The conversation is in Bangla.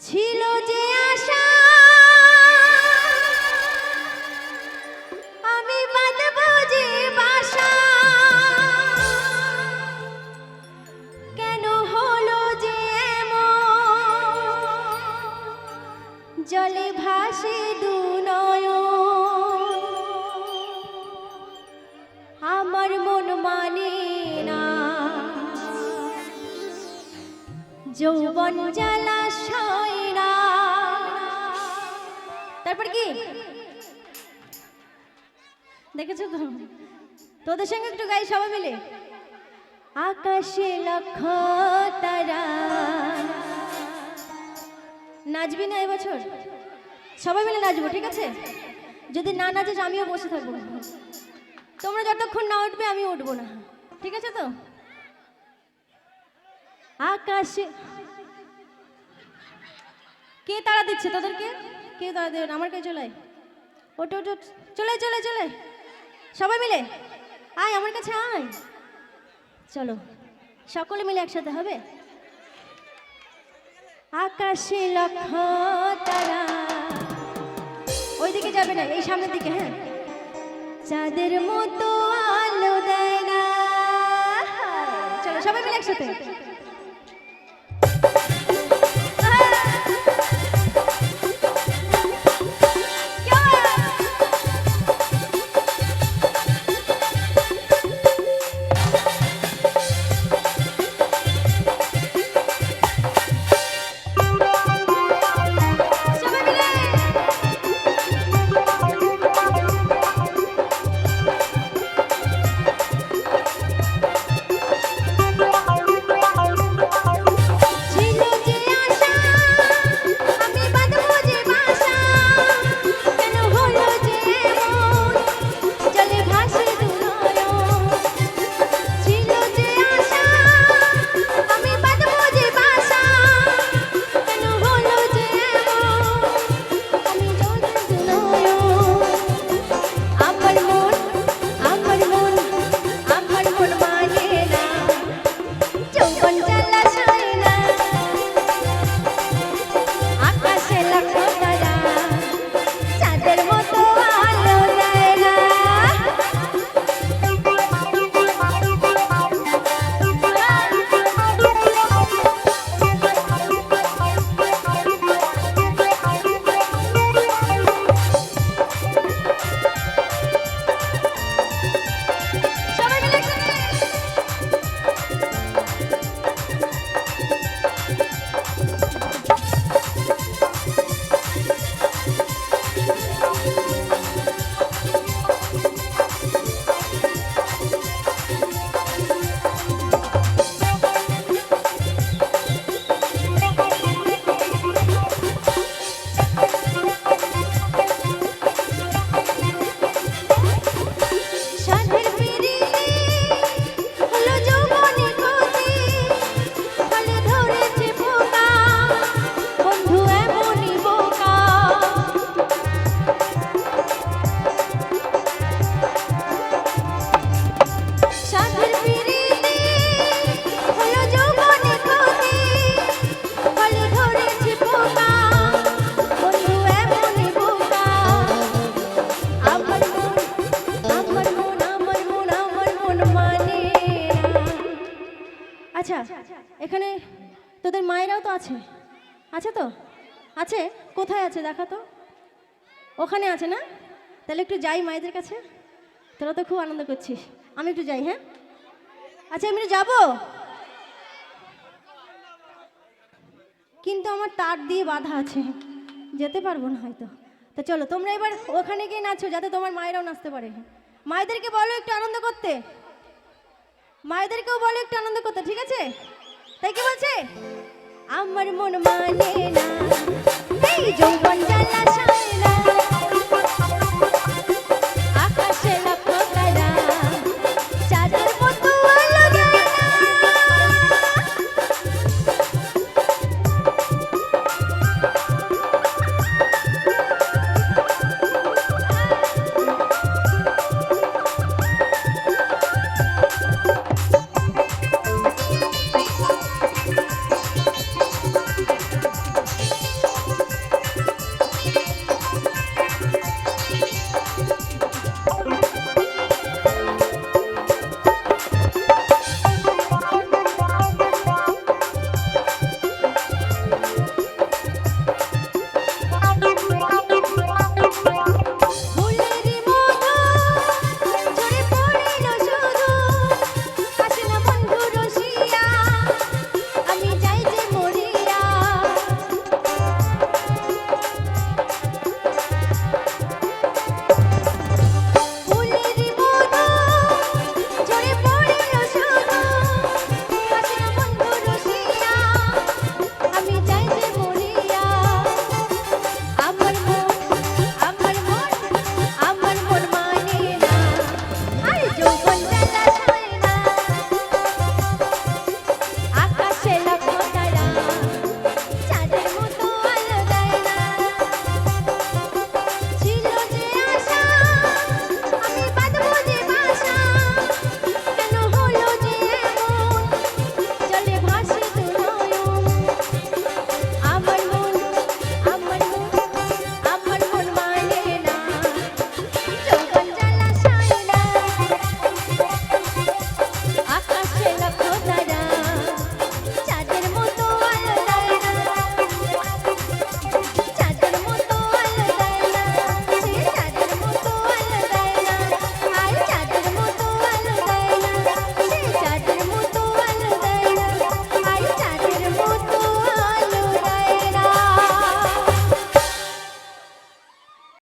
ছিল যে যৌবন জলাশয় না তারপর কি? দেখেছ তো? তোদের সঙ্গে একটু গাই সবাই মিলে। আকাশে লক্ষ তারা নাচবি না এবছর? সবাই মিলে নাচবো, ঠিক আছে? যদি না নাচেস আমিও বসে থাকব। তোমরা যতক্ষণ না উঠবে, আমি উঠবো না। ঠিক আছে তো? আকাশে। কে তাড়া দিচ্ছে তোদেরকে? কে তাড়া দেবে? আমার কাছে চলে। ওটো ওটো চলে চলে চলে। সবাই মিলে? আয়, আমার কাছে আয়। চলো, সকলে মিলে একসাথে হবে? আকাশে লক্ষ তারা। ওইদিকে যাবে না, এই সামনের দিকে হ্যাঁ? চাঁদের মতো আলো দেয় না। চলো, সবাই মিলে একসাথে। এখানে তোদের মায়েরাও তো আছে। আছে তো? আছে? কোথায় আছে দেখা তো? ওখানে আছে না? তাহলে একটু যাই মায়েদের কাছে। তোরা তো খুব আনন্দ করছিস। আমি একটু যাই হ্যাঁ? আচ্ছা আমি যাব? কিন্তু আমার তার দিয়ে বাধা আছে। যেতে পারব না হয়তো। তো চলো, তোমরা এবার ওখানে গিয়ে নাচো, যাতে তোমার মায়েরাও নাচতে পারে। মায়েদেরকে বলো একটু আনন্দ করতে। মায়েদেরকেও বলো একটু আনন্দ করতে, ঠিক আছে? তাই কি বলছে? আমার মন মানে না এই যৌবন জ্বালা